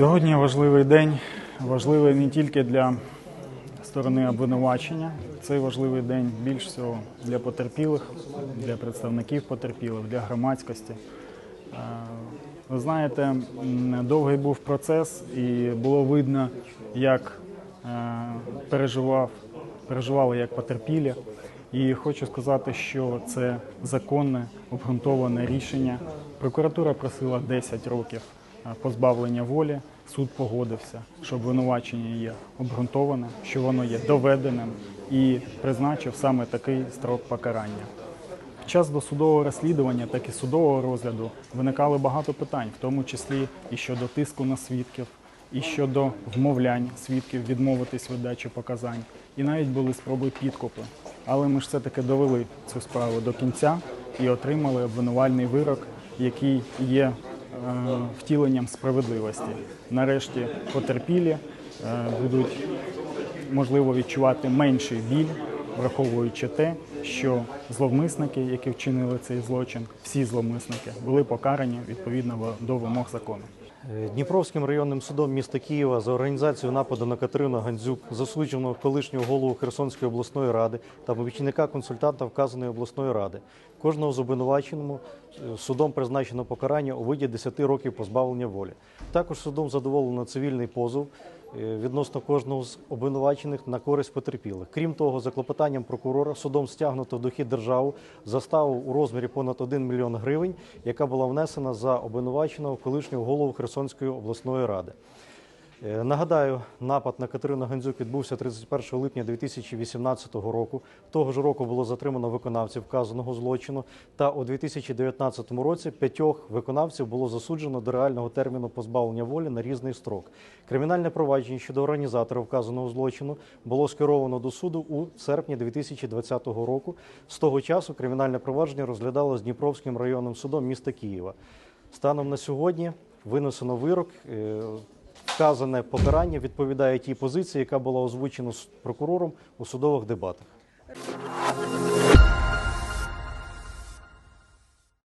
Сьогодні важливий день, важливий не тільки для сторони обвинувачення, цей важливий день більш всього для потерпілих, для представників потерпілих, для громадськості. Е, Ви знаєте, довгий був процес, і було видно, як е, переживав, переживали як потерпілі. І хочу сказати, що це законне обґрунтоване рішення. Прокуратура просила 10 років позбавлення волі. Суд погодився, що обвинувачення є обґрунтоване, що воно є доведеним і призначив саме такий строк покарання. Під час досудового розслідування, так і судового розгляду виникали багато питань, в тому числі і щодо тиску на свідків, і щодо вмовлянь свідків відмовитись від дачі показань, і навіть були спроби підкупу. Але ми ж все-таки довели цю справу до кінця і отримали обвинувальний вирок, який є е, втіленням справедливості. Нарешті потерпілі е, будуть можливо відчувати менший біль, враховуючи те, що зловмисники, які вчинили цей злочин, всі зловмисники були покарані відповідно до вимог закону. Е, Дніпровським районним судом міста Києва за організацію нападу на Катерину Гандзюк, засудженого колишнього голову Херсонської обласної ради та помічника консультанта вказаної обласної ради. Кожного з обвинуваченому е, судом призначено покарання у виді 10 років позбавлення волі. Також судом задоволено цивільний позов відносно кожного з обвинувачених на користь потерпілих. Крім того, за клопотанням прокурора судом стягнуто в дохід державу заставу у розмірі понад 1 мільйон гривень, яка була внесена за обвинуваченого колишнього голову Херсонської обласної ради. Е, Нагадаю, напад на Катерину Гандзюк відбувся 31 липня 2018 року. Того ж року було затримано виконавців вказаного злочину. Та у 2019 році п'ятьох виконавців було засуджено до реального терміну позбавлення волі на різний строк. Кримінальне провадження щодо організатора вказаного злочину було скеровано до суду у серпні 2020 року. З того часу кримінальне провадження розглядалось Дніпровським районним судом міста Києва. Станом на сьогодні винесено вирок вказане покарання відповідає тій позиції, яка була озвучена прокурором у судових дебатах.